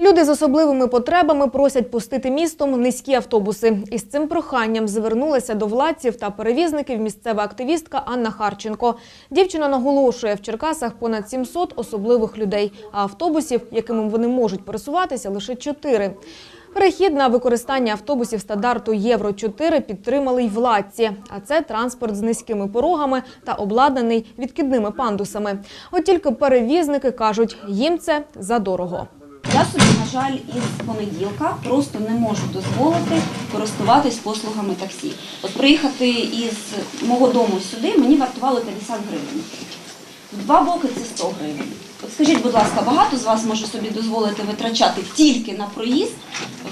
Люди з особливими потребами просять пустити містом низькі автобуси. Із цим проханням звернулася до владців та перевізників місцева активістка Анна Харченко. Дівчина наголошує, в Черкасах понад 700 особливих людей, а автобусів, якими вони можуть пересуватися, лише 4. Перехід на використання автобусів стандарту Євро-4 підтримали й владці. А це транспорт з низькими порогами та обладнаний відкидними пандусами. От тільки перевізники кажуть, їм це задорого. Собі, на жаль, із понеділка просто не можу дозволити користуватись послугами таксі. От приїхати із мого дому сюди мені вартувало 50 гривень. В два боки це 100 гривень. От скажіть, будь ласка, багато з вас може собі дозволити витрачати тільки на проїзд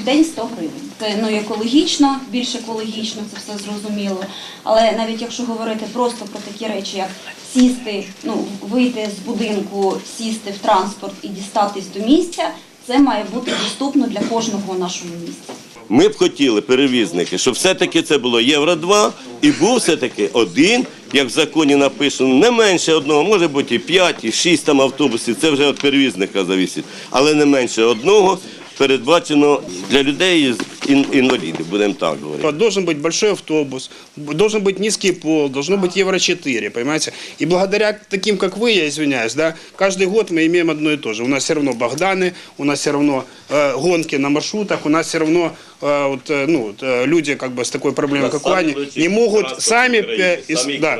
в день 100 гривень? Це ну, екологічно, більш екологічно, це все зрозуміло. Але навіть якщо говорити просто про такі речі, як сісти, ну, вийти з будинку, сісти в транспорт і дістатись до місця, це має бути доступно для кожного в нашому місті. Ми б хотіли, перевізники, щоб все-таки це було Євро 2 і був все-таки один, як в законі написано, не менше одного, може бути і п'ять, і шість там автобусів, це вже від перевізника завісить, але не менше одного передбачено для людей з ін- інвалідів, будемо так говорити. Должен быть большой автобус, б- должен быть низкий пол, должно быть Евро-4, понимаете? И благодаря таким, как вы, я извиняюсь, да, каждый год мы имеем одно и то же. У нас все равно Богданы, у нас все равно э, гонки на маршрутах, у нас все равно э, вот, э, ну, вот, э, люди как бы с такой проблемой, как у Ани, не могут сами, э, ис- да,